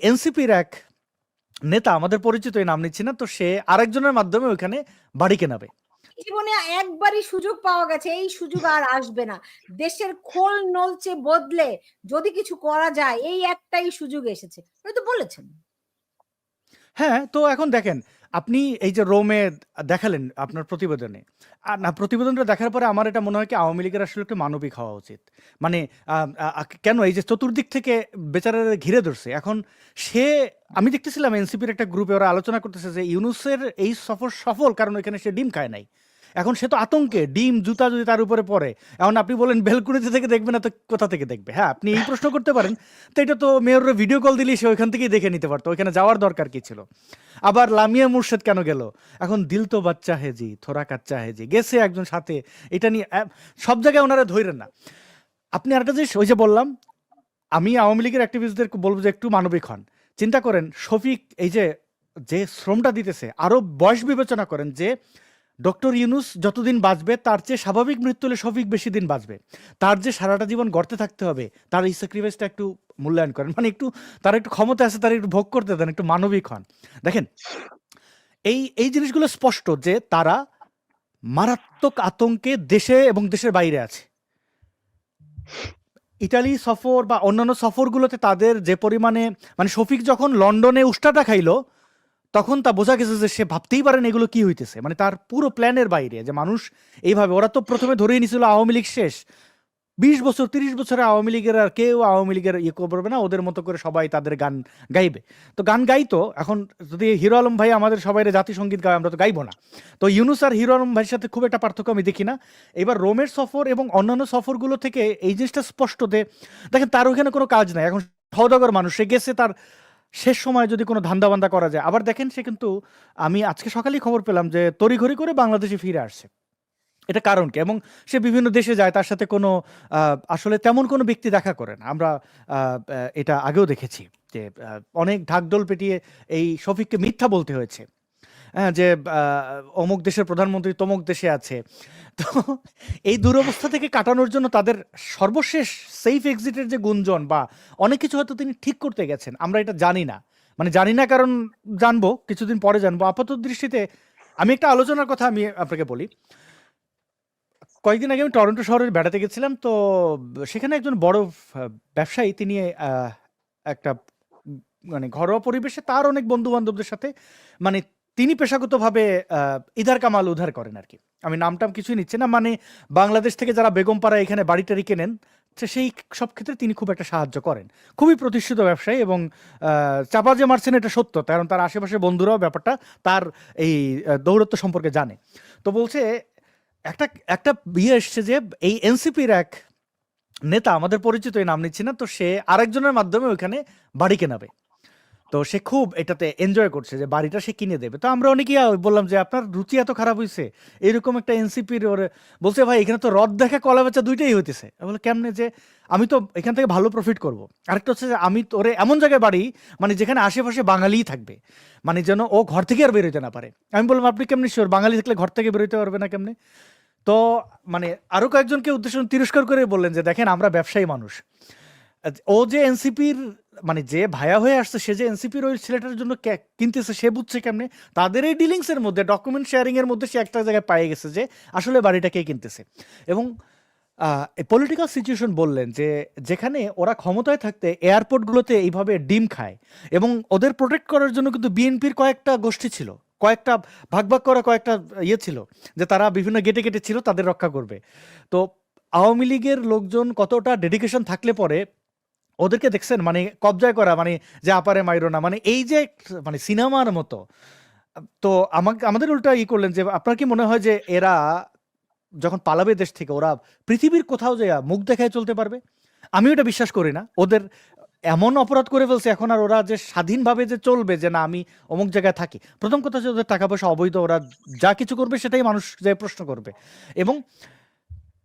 এনসিপির এক নেতা আমাদের পরিচিত এই নাম নিচ্ছি না তো সে আরেকজনের মাধ্যমে ওইখানে বাড়ি কেনাবে। জীবনে একবারই সুযোগ পাওয়া গেছে এই সুযোগ আর আসবে না। দেশের খোল নলচে বদলে যদি কিছু করা যায় এই একটাই সুযোগ এসেছে। তো বলেছেন। হ্যাঁ তো এখন দেখেন আপনি এই যে রোমে দেখালেন আপনার প্রতিবেদনে আর না, প্রতিবেদনটা দেখার পরে আমার এটা মনে হয় কি আওয়ামী লীগের আসলে একটু মানবিক হওয়া উচিত। মানে কেন এই যে চতুর্দিক থেকে বেচারারা ঘিরে ধরছে, এখন সে, আমি দেখতেছিলাম এনসিপির একটা গ্রুপে ওরা আলোচনা করতেছে যে ইউনুসের এই সফর সফল কারণ এখানে সে ডিম খায় নাই। এখন সে তো আতঙ্কে, ডিম, জুতা যদি তার উপরে পড়ে। এখন আপনি বলেন, বেলকুনিতে থেকে দেখবে না তো কোথা থেকে দেখবে? হ্যাঁ আপনি এই প্রশ্ন করতে পারেন। তো এটা তো মেয়রের ভিডিও কল দিলেই সে ওইখান থেকেই দেখে নিতে পারতো। ওইখানে যাওয়ার দরকার কি ছিল? আবার লামিয়া মুর্শেদ কেন গেল? এখন দিল তো বাচ্চা হেজি থোড়া কাচ্চা হেজি গেছে একজন সাথে। এটা নিয়ে সব জায়গায় ওনারা ধরেন না। আপনি আরেকটা জিনিস, ওই যে বললাম, আমি আওয়ামী লীগের অ্যাক্টিভিস্টদের বলব যে একটু মানবিক হন। চিন্তা করেন, শফিক এই যে যে শ্রমটা দিতেছে, আরও বয়স বিবেচনা করেন যে ডক্টর ইউনুস যতদিন বাঁচবে, তার চেয়ে স্বাভাবিক মৃত্যু হলে শফিক বেশি দিন বাঁচবে। তার যে সারাটা জীবন গড়তে থাকতে হবে, তার এই স্যাক্রিফাইসটা একটু মূল্যায়ন করেন। মানে একটু, তার একটু ক্ষমতা আছে, তার একটু ভোগ করতে দেন, একটু মানবিক হন। দেখেন, এই এই জিনিসগুলো স্পষ্ট যে তারা মারাত্মক আতঙ্কে দেশে এবং দেশের বাইরে আছে। ইটালি সফর বা অন্যান্য সফরগুলোতে তাদের যে পরিমাণে মানে শফিক যখন লন্ডনে উষ্টাটা খাইলো তখন তা বোঝা গেছে যে সে ভাবতেই পারেন এগুলো কি হইতেছে। মানে তার পুরো প্ল্যানের বাইরে যে মানুষ এইভাবে, ওরা তো প্রথমে ধরেই নিছিল আওয়ামী লীগ শেষ। বিশ বছর, তিরিশ বছরে আওয়ামী লীগের আর কেউ আওয়ামী লীগের ইয়ে করবে না, ওদের মতো করে সবাই তাদের গান গাইবে। তো গান গাইতো, এখন যদি হিরো আলম ভাই আমাদের সবাই জাতীয় সংগীত গায়, আমরা তো গাইবো না। তো ইউনুস আর হিরো আলম ভাইয়ের সাথে খুব একটা পার্থক্য আমি দেখি না। এবার রোমের সফর এবং অন্যান্য সফরগুলো থেকে এই জিনিসটা স্পষ্ট যে, দেখেন তার ওখানে কোনো কাজ নাই। এখন সৌদাগর মানুষ, সে গেছে তার শেষ সময় যদি কোনো ধান্দাবান্দা করা যায়। আবার দেখেন সে কিন্তু, আমি আজকে সকালেই খবর পেলাম যে তড়িঘড়ি করে বাংলাদেশে ফিরে আসছে। এটা কারণ কি? এবং সে বিভিন্ন দেশে যায়, তার সাথে কোনো আসলে তেমন কোনো ব্যক্তি দেখা করে না। আমরা এটা আগেও দেখেছি যে অনেক ঢাকঢোল পেটিয়ে এই শফিককে মিথ্যা বলতে হয়েছে। হ্যাঁ যে অমুক দেশের প্রধানমন্ত্রী তমুক দেশে আছে। তো এই দুরবস্থা থেকে কাটানোর জন্য তাদের সর্বশেষ সেফ এক্সিটের যে গুঞ্জন বা অনেক কিছু হয়তো তিনি ঠিক করতে গেছেন, আমরা এটা জানি না। মানে জানি না কারণ জানব, কিছুদিন পরে জানব। আপাতত দৃষ্টিতে আমি একটা আলোচনার কথা আমি আপনাকে বলি। কয়েকদিন আগে আমি টরন্টো শহরে বেড়াতে গেছিলাম, তো সেখানে একজন বড় ব্যবসায়ী তিনি একটা মানে ঘরোয়া পরিবেশে তার অনেক বন্ধু বান্ধবদের সাথে মানে তিনি পেশাগতভাবে ইধার কামাল উদ্ধার করেন আর কি। আমি নামটাম কিছুই নিচ্ছি না মানে বাংলাদেশ থেকে যারা বেগমপাড়া এখানে বাড়ি টাড়ি কেনেন সেই সব ক্ষেত্রে তিনি খুব একটা সাহায্য করেন। খুবই প্রতিষ্ঠিত ব্যবসায়ী এবং চাপা যে মারছেন এটা সত্য, কারণ তার আশেপাশে বন্ধুরাও ব্যাপারটা তার এই দৌরত্ব সম্পর্কে জানে। তো বলছে, একটা একটা বিয়ে এসছে যে এই এনসিপির এক নেতা, আমাদের পরিচিত এই নাম নিচ্ছি না, তো সে আরেকজনের মাধ্যমে ওইখানে বাড়ি কেনাবে। তো সে খুব এটাতে এনজয় করছে যে বাড়িটা সে কিনে দেবে। তো আমরা অনেকেই বললাম যে আপনার রুচি এত খারাপ হয়েছে এরকম একটা এনসিপির ওর বলছে, ভাই, এখানে তো রদ দেখা কলা বেচা দুইটাই হইতেছে। বলে কেমনে যে আমি তো এখান থেকে ভালো প্রফিট করব। আরেকটা হচ্ছে যে আমি ওরে এমন জায়গায় বাড়ি মানে যেখানে আশেপাশে বাঙালিই থাকবে মানে যেন ও ঘর থেকে আর বেরোতে না পারে। আমি বললাম, আপনি কেমনি শিওর বাঙালি থাকলে ঘর থেকে বেরোতে পারবে না কেমনে? তো মানে আরও কয়েকজনকে উদ্দেশ্য করে তিরস্কার করে বললেন যে, দেখেন, আমরা ব্যবসায়ী মানুষ। ও যে এনসিপির মানে যে ভায়া হয়ে আসছে, সে যে এনসিপির ওই ছেলেটার জন্য কিনতেছে, সে বুঝছে কেমনে? তাদের এই ডিলিংস এর মধ্যে ডকুমেন্ট শেয়ারিং এর মধ্যে সে একটা জায়গায় পেয়ে গেছে যে, আসলে বাড়িটা কে কিনতেছে? এবং পলিটিক্যাল সিচুয়েশন বললেন যে, যেখানে ওরা ক্ষমতায় থাকতে এয়ারপোর্টগুলোতে এইভাবে ডিম খায় এবং ওদের প্রোটেক্ট করার জন্য কিন্তু বিএনপির কয়েকটা গোষ্ঠী ছিল, কয়েকটা ভাগ ভাগ করা কয়েকটা ইয়ে ছিল, যে তারা বিভিন্ন গেটে গেটে ছিল, তাদের রক্ষা করবে। তো আওয়ামী লীগের লোকজন কতটা ডেডিকেশন থাকলে পরে ওদেরকে দেখছেন? মানে কবজায় করা মানে যে আপারে মাইরো না মানে এই যে মানে সিনেমার মতো। তো আমাকে, আমাদের উল্টা ই করলেন যে, আপনার কি মনে হয় যে এরা যখন পালাবে দেশ থেকে, ওরা পৃথিবীর কোথাও যে মুখ দেখায় চলতে পারবে? আমি ওটা বিশ্বাস করি না। ওদের এমন অপরাধ করে ফেলছে, এখন আর ওরা যে স্বাধীনভাবে যে চলবে যে না, আমি অমুক জায়গায় থাকি। প্রথম কথা হচ্ছে ওদের টাকা পয়সা অবৈধ, ওরা যা কিছু করবে সেটাই মানুষ যে প্রশ্ন করবে। এবং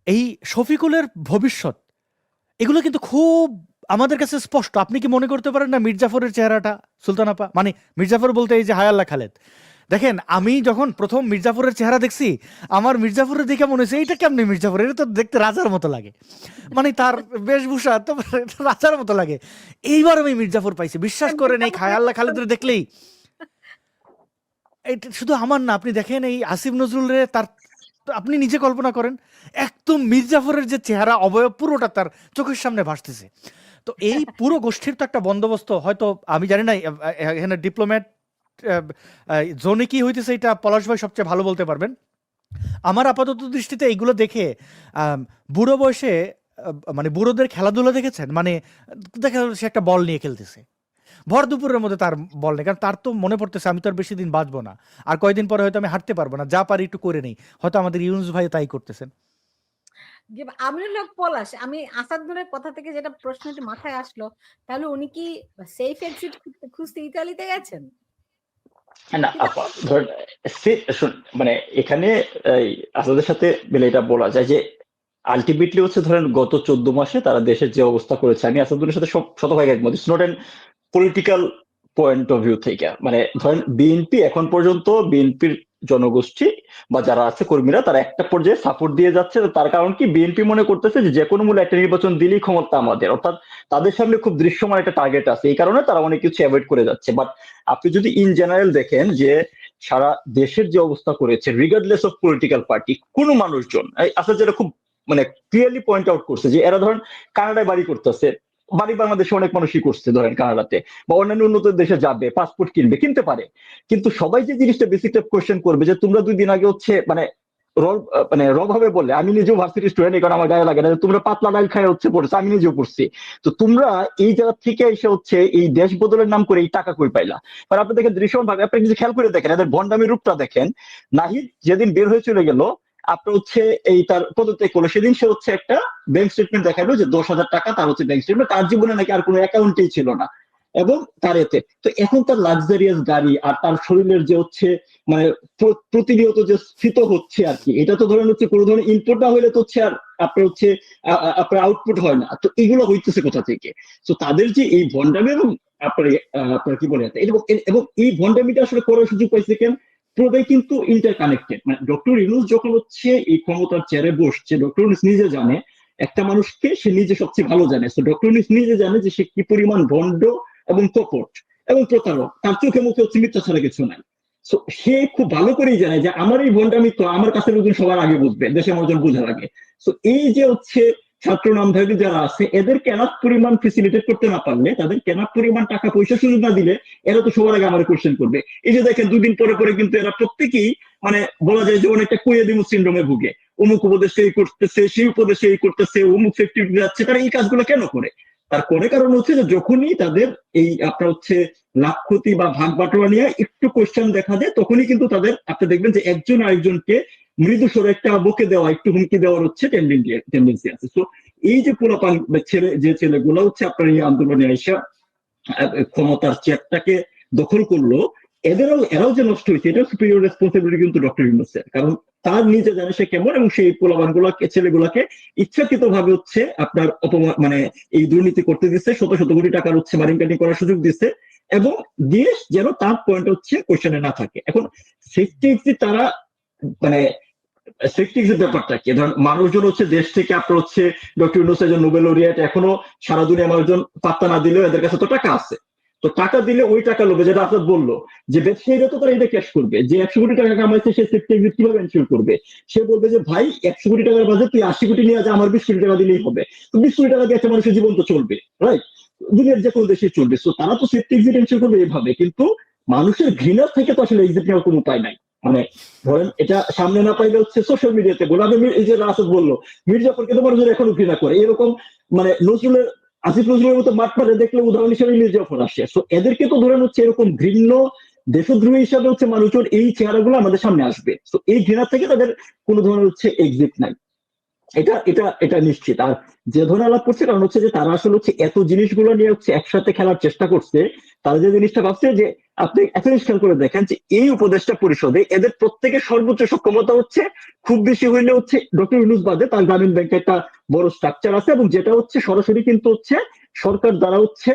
এই শফিকুলের ভবিষ্যৎ, এগুলো কিন্তু খুব আমাদের কাছে স্পষ্ট। আপনি কি মনে করতে পারেন না মির্জাফরের চেহারাটা? সুলতানাপা মানে মির্জাফর বলতে এই যে হায়াল্লা খালেদ। দেখেন, আমি যখন প্রথম মির্জাফরের চেহারা দেখছি, আমার মির্জাফরের দেখে মনে হয়েছে এইটা কেমনি মির্জাফর? এটা তো দেখতে রাজার মতো লাগে। মানে তার বেশভূষা তো রাজার মতো লাগে। এইবার আমি মির্জাফর পাইছি। বিশ্বাস করেন, এই খায়াল্লা খালেদের দেখলেই। এটা শুধু আমার না, আপনি দেখেন, এই আসিফ নজরুল রে তার আপনি নিজে কল্পনা করেন, একদম মির্জাফরের যে চেহারা, অবয়ব পুরোটা তার চোখের সামনে ভাসতেছে। তো এই পুরো গোষ্ঠীর তো একটা বন্দোবস্ত, হয়তো আমি জানি না এখানে ডিপ্লোম্যাট জোনে কি হইতেছে এটা পলাশ ভাই সবচেয়ে ভালো বলতে পারবেন। আমার আপাতত দৃষ্টিতে এইগুলো দেখে বুড়ো বয়সে মানে বুড়োদের খেলাধুলা দেখেছেন? মানে দেখা সে একটা বল নিয়ে খেলতেছে। ভর দুপুরের মধ্যে তার বল নেই, কারণ তার তো মনে পড়তেছে, আমি তো আর বেশি দিন বাঁচবো না। আর কয়দিন পরে হয়তো আমি হাঁটতে পারব না, যা পারি একটু করে নেই। হয়তো আমাদের ইউনুস ভাই তাই করতেছেন। আমিনুল হক পলাশ। আমি আসাদুলের কথা থেকে যেটা প্রশ্নটি মাথায় আসলো তাহলে উনি কি সেফ এক্সিট খুঁজতে ইতালিতে গেছেন? না মানে এখানে আসাদের সাথে মিলে এটা বলা যায় যে আলটিমেটলি হচ্ছে ধরেন গত চোদ্দ মাসে তারা দেশের যে অবস্থা করেছে আমি আসাদুলের সাথে শতভাগ একমত। It's not an political point of view থেকে। মানে ধরেন বিএনপি এখন পর্যন্ত বিএনপির জনগোষ্ঠী বা যারা আছে কর্মীরা, তারা একটা পর্যায়ে সাপোর্ট দিয়ে যাচ্ছে। তার কারণ কি? বিএনপি মনে করতেছে যে কোনো মূল্যে একটা নির্বাচন দিলেই ক্ষমতা আমাদের। অর্থাৎ তাদের সামনে খুব দৃশ্যমান একটা টার্গেট আছে। এই কারণে তারা অনেক কিছু অ্যাভয়েড করে যাচ্ছে। বাট আপনি যদি ইন জেনারেল দেখেন যে সারা দেশের যে অবস্থা করেছে রিগার্ডলেস অফ পলিটিক্যাল পার্টি কোনো মানুষজন আসলে যেটা খুব মানে ক্লিয়ারলি পয়েন্ট আউট করছে যে এরা ধরেন কানাডায় বাড়ি করতেছে। বাড়ি বাংলাদেশে অনেক মানুষই করছে ধরেন কানাডাতে, বা অন্যান্য উন্নত দেশে যাবে পাসপোর্ট কিনবে, কিনতে পারে। কিন্তু সবাই যে জিনিসটা বেসিকটা কোয়েশ্চেন করবে যে তোমরা দুই দিন আগে হচ্ছে মানে মানে বললে আমি নিজেও ভার্সিটি স্টুডেন্ট কারণ আমার গায়ে লাগে না, তোমরা পাতলা ডাল খায় হচ্ছে পড়েছে, আমি নিজেও পড়ছি। তো তোমরা এই জায়গা থেকে এসে হচ্ছে এই দেশ বদলের নাম করে এই টাকা কই পাইলা? আপনি দেখেন দৃশ্যমান ভাবে, আপনি কিছু খেয়াল করে দেখেন, এদের ভন্ডামি রূপটা দেখেন। নাহিদ যেদিন বের হয়ে চলে গেল আপনার হচ্ছে এই তার পদত্যাগ করল। সেদিন সে হচ্ছে একটা ব্যাংক স্টেটমেন্ট দেখাল যে দশ হাজার টাকা তার হচ্ছে ব্যাংক স্টেটমেন্ট তার জীবনে নাকি আর কোনো অ্যাকাউন্টেই ছিল না। এবং তার এতে, তো এখন তার লাক্সারিয়াস গাড়ি আর তার শরীরের যে হচ্ছে মানে প্রতিনিয়ত যে স্ফীত হচ্ছে আর কি, এটা তো ধরেন হচ্ছে কোনো ধরনের ইনপুট না হলে তো হচ্ছে আর আপনার হচ্ছে আপনার আউটপুট হয় না। তো এগুলো হইতেছে কোথা থেকে? তো তাদের যে এই ভন্ডামি এবং আপনার আপনার কি বলে এবং এই ভন্ডামিটা আসলে করার সুযোগ পাইছে কেন? পুরোটাই কিন্তু ইন্টার কানেক্টেড মানে ডক্টর ইউনুস যখন হচ্ছে এই ক্ষমতার চেয়ারে বসছে ডক্টর ইউনুস নিজে জানে একটা মানুষকে সে নিজে সবচেয়ে ভালো জানে। তো ডক্টর ইউনুস নিজে জানে যে সে কি পরিমাণ ভণ্ড এবং কপট এবং প্রতারক। তার চোখে মুখে হচ্ছে মিথ্যা ছাড়া কিছু নাই। So, সে খুব ভালো করেই জানে যে আমার এই ভণ্ডামি আমার কাছে লোকজন সবার আগে বুঝবে দেশের মানুষজন বোঝার আগে। তো এই যে হচ্ছে ছাত্র নামধারী যারা আছে, এদের কেনার পরিমাণ ফেসিলিটেট করতে না পারলে, তাদের কেনার পরিমাণ টাকা পয়সা সুযোগ না দিলে এরা তো সবার আগে আমার কোশ্চেন করবে। এই যে দেখেন, দুদিন পরে পরে কিন্তু এরা প্রত্যেকেই মানে বলা যায় যে অনেকটা কোয়েদিমু সিন্ড্রোমে ভুগে। অমুক উপদেশে এই করতেছে, সেই উপদেশে এই করতেছে, অমুক সেফটি যাচ্ছে, তারা এই কাজগুলো কেন করে? তার করে কারণ হচ্ছে যে যখনই তাদের এই আপনার হচ্ছে লাভ ক্ষতি বা ভাগ বাটোয়া নিয়ে একটু কোশ্চেন দেখা দেয়, তখনই কিন্তু তাদের, আপনি দেখবেন যে একজন আরেকজনকে মৃদু স্বরে একটা বকে দেওয়া একটু হুমকি দেওয়ার হচ্ছে টেন্ডেন্সি আছে। তো এই যে পোলাপান ছেলে যে ছেলেগুলো হচ্ছে আপনার এই আন্দোলনে আহ, ক্ষমতার চেয়ারটাকে দখল করল এদেরও এরাও যে নষ্ট হয়েছে এটা সুপিরিয়র রেসপন্সিবিলিটি কিন্তু ডক্টর ইউনুসের কারণ তার নিজে জানে সে কেমন এবং সেই পোলাবান গুলাকে ছেলেগুলাকে ইচ্ছাকৃত ভাবে হচ্ছে আপনার অপমান মানে এই দুর্নীতি করতে দিচ্ছে শত শত কোটি টাকার হচ্ছে মারিং কাটিং করার সুযোগ দিচ্ছে এবং দেশ যেন তার পয়েন্ট হচ্ছে কোশ্চেনে না থাকে। এখন সেফটি তারা মানে ব্যাপারটা কি? ধরেন মানুষজন হচ্ছে দেশ থেকে আপনার হচ্ছে ডক্টর ইউনুস একজন নোবেল এখনও সারা দুনিয়া মানুষজন পাত্তা না দিলেও এদের কাছে তো টাকা আছে। তো টাকা দিলে ওই টাকা লোভে, যেটা আসাদ বলল, যে ব্যবসায়ীরা তো তারা এটা ক্যাশ করবে। যে একশো কোটি টাকা কামাইছে, সে সেফটি কীভাবে এনশিওর করবে? সে বলবে যে, ভাই, একশো কোটি টাকার বাজে তুই আশি কোটি নিয়ে যা আমার বিশ কোটি টাকা দিলেই হবে। তো বিশ কোটি টাকা দিয়ে একটা মানুষের জীবন তো চলবে রাইট দুনিয়ার যে কোনো দেশে চলবে। তো তারা তো সেফটি এক্সিট এনশিওর করবে এইভাবে কিন্তু মানুষের ঘৃণার থেকে তো আসলে এক্সিট নেওয়ার কোনো উপায় নাই। মানে ধরেন এটা সামনে না পাইলে হচ্ছে সোশ্যাল মিডিয়াতে বলে আমি এই যে রাসেদ বলল মির্জাফরকে তো মানুষের এখনও ঘৃণা করে। এরকম মানে নজরুলের আসিফ নজরুলের মতো মাঠ পারে দেখলে উদাহরণ হিসেবে মির্জাফর আসে। তো এদেরকে তো ধরেন হচ্ছে এরকম ঘৃণ্য দেশদ্রোহী হিসাবে হচ্ছে মানুষজন এই চেহারাগুলো আমাদের সামনে আসবে। তো এই ঘৃণা থেকে তাদের কোনো ধরনের হচ্ছে এক্সিট নাই। এটা এটা এটা নিশ্চিত। আর যে ধরনের আলাপ করছে, কারণ হচ্ছে যে তারা আসলে হচ্ছে এত জিনিসগুলো নিয়ে হচ্ছে একসাথে খেলার চেষ্টা করছে, তারা যে জিনিসটা ভাবছে যে আপনি এত জিনিস খেয়াল করে দেখেন যে এই উপদেষ্টা পরিষদে এদের প্রত্যেকের সর্বোচ্চ সক্ষমতা হচ্ছে খুব বেশি হইলে হচ্ছে ডক্টর ইউনুস বাদে তার গ্রামীণ ব্যাংকে একটা বড় স্ট্রাকচার আছে এবং যেটা হচ্ছে সরাসরি কিন্তু হচ্ছে সরকার দ্বারা হচ্ছে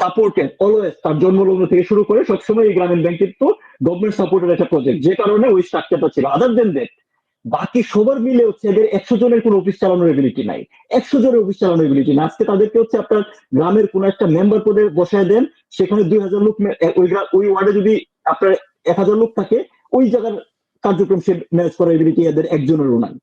সাপোর্টেড অলওয়েজ তার জন্মলগ্ন থেকে শুরু করে সবসময় এই গ্রামীণ ব্যাংক কিন্তু গভর্নমেন্ট সাপোর্টেড একটা প্রজেক্ট যে কারণে ওই স্ট্রাকচারটা ছিল। আদার দেন দ্যাট বাকি সবার মিলে হচ্ছে এদের একশো জনের কোনো অফিস চালানোর এবিলিটি নাই। একশো জনের অফিস চালানোর এবিলিটি না আজকে তাদেরকে হচ্ছে আপনার গ্রামের কোন একটা মেম্বার পদে বসায় দেন, সেখানে দুই হাজার লোক ওই ওয়ার্ডে যদি আপনার এক হাজার লোক থাকে, ওই জায়গার কার্যক্রম সে ম্যানেজ করার এবিলিটি এদের একজনেরও নাই।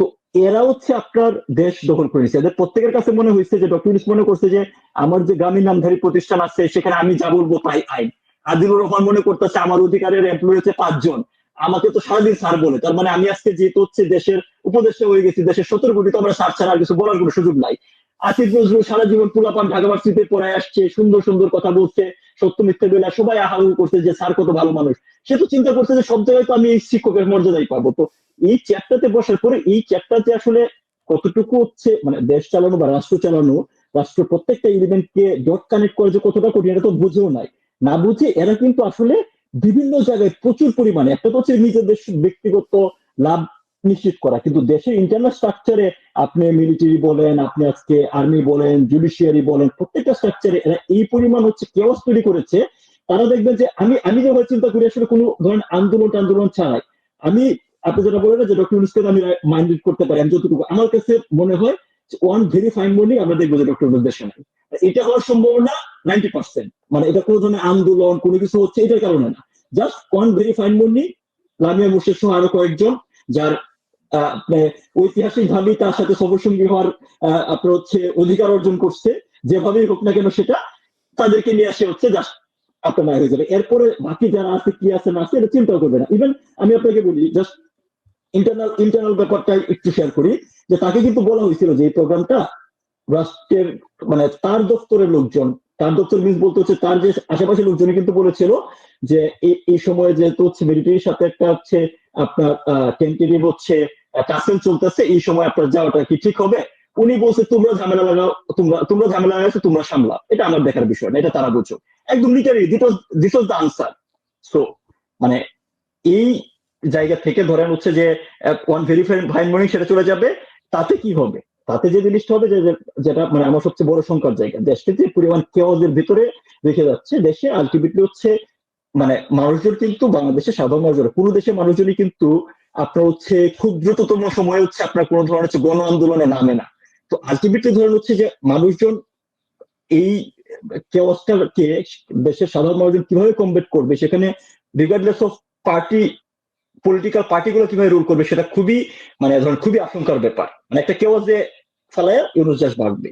তো এরা হচ্ছে আপনার দেশ দখল করে নিচ্ছে এদের প্রত্যেকের কাছে মনে হয়েছে যে ডক্টর মনে করছে যে, আমার যে গ্রামীণ নামধারী প্রতিষ্ঠান আছে, সেখানে আমি যা বলব তাই আইন। আদিলুর রহমান মনে করতেছে, আমার অধিকারের এমপ্লয় হচ্ছে পাঁচজন। আমাকে তো সারাদিন স্যার বলে। তার মানে আমি আজকে যেহেতু হচ্ছে দেশের উপদেষ্টা হয়ে গেছি, দেশের সতেরো কোটি তো আমরা স্যার ছাড়া আর কিছু বলার কোনো সুযোগ নাই। আসিফ নজরুল সারা জীবন পুলাপান ঢাকা ভার্সিটিতে পড়ায় আসছে, সুন্দর সুন্দর কথা বলছে, সত্য মিথ্যে বেলা। সবাই আহাউ করছে যে স্যার কত ভালো মানুষ। সে তো চিন্তা করছে যে, সব জায়গায় তো আমি এই শিক্ষকের মর্যাদাই পাবো। তো এই চ্যাপ্টারতে বসার পরে এই চ্যাপ্টারতে আসলে কতটুকু হচ্ছে মানে দেশ চালানো বা রাষ্ট্র চালানো, রাষ্ট্র প্রত্যেকটা এলিমেন্টকে ডট কানেক্ট করে যে কতটা কঠিন, এটা তো বুঝেও নাই। না বুঝে এরা কিন্তু আসলে বিভিন্ন জায়গায় প্রচুর পরিমাণে, একটা তো হচ্ছে নিজেদের ব্যক্তিগত লাভ নিশ্চিত করা, কিন্তু দেশের ইন্টারনাল স্ট্রাকচারে আপনি মিলিটারি বলেন, আপনি আজকে আর্মি বলেন জুডিশিয়ারি বলেন, প্রত্যেকটা স্ট্রাকচারে এরা এই পরিমাণ হচ্ছে কেওয়াস তৈরি করেছে, তারা দেখবেন যে আমি আমি যেভাবে চিন্তা করি, আসলে কোনো ধরেন আন্দোলন আন্দোলন ছাড়াই। আমি, আপনি যেটা বলেন যে ডক্টর ইউনুসকে আমি মাইন্ডেড করতে পারি, আমি যতটুকু, আমার কাছে মনে হয় ওয়ান ভেরি ফাইন মর্নিং আমরা দেখব যে ডক্টর ইউনুস দেশে নাই। এটা হওয়ার সম্ভাবনা নাইনটি পার্সেন্ট মানে এটা কোনো ধরনের আন্দোলন, কোনো কিছু হচ্ছে এটার কারণে না। Just one very fine morning Lamia Murshid সহ আরও কয়েকজন, যার মানে ঐতিহাসিক তার সাথে সফরসঙ্গী হওয়ার আপনার হচ্ছে অধিকার অর্জন করছে। যেভাবেই হোক না কেন সেটা তাদেরকে নিয়ে আসে হচ্ছে জাস্ট আপনার হয়ে যাবে। এরপরে বাকি যারা আছে, কি আছে না আছে, এটা চিন্তাও করবে না। ইভেন আমি আপনাকে বলি জাস্ট ইন্টারনাল ইন্টারনাল ব্যাপারটা একটু শেয়ার করি, যে তাকে কিন্তু বলা হয়েছিল যে এই প্রোগ্রামটা রাষ্ট্রের মানে তার দপ্তরের লোকজন তার দপ্তর মিস বলতে হচ্ছে তার যে আশেপাশে লোকজনই কিন্তু বলেছিল যে এই যেহেতু হচ্ছে মিলিটারির সাথে একটা হচ্ছে আপনার টেন্টেটিভ হচ্ছে টাসেল চলতেছে, এই সময় আপনার যাওয়াটা কি ঠিক হবে? উনি বলছে, তোমরা ঝামেলা লাগাও, তোমরা তোমরা ঝামেলা লাগাইছো, তোমরা সামলাও এটা আমার দেখার বিষয় না, এটা তারা বুঝো। একদম literally this this was the answer so মানে এই জায়গা থেকে ধরেন হচ্ছে যে ওয়ান ভেরিফাইড ফাইন মর্নিং সেটা চলে যাবে, তাতে কি হবে? তাতে যে জিনিসটা হবে যে যেটা মানে আমার সবচেয়ে বড় সংকট জায়গা। দেশকে যে পরিমাণ কেওয়াজের ভিতরে রেখে যাচ্ছে, দেশে আলটিমেটলি হচ্ছে মানে মানুষজন কিন্তু বাংলাদেশে সাধারণ মানুষজন, কোনো দেশের মানুষজনই কিন্তু আপনার হচ্ছে খুব দ্রুততম সময়ে হচ্ছে আপনার কোনো ধরনের হচ্ছে গণ আন্দোলনে নামে না। তো আলটিমেটলি ধরেন হচ্ছে যে মানুষজন এই কেওয়াজটাকে দেশের সাধারণ মানুষজন কীভাবে কমবেট করবে সেখানে রিগার্ডলেস অফ পার্টি পলিটিক্যাল পার্টিগুলো কীভাবে রুল করবে সেটা খুবই মানে ধরেন খুবই আশঙ্কার ব্যাপার। মানে একটা কেউ যে ফেলায় ইউনুস জাস্ট বাড়বে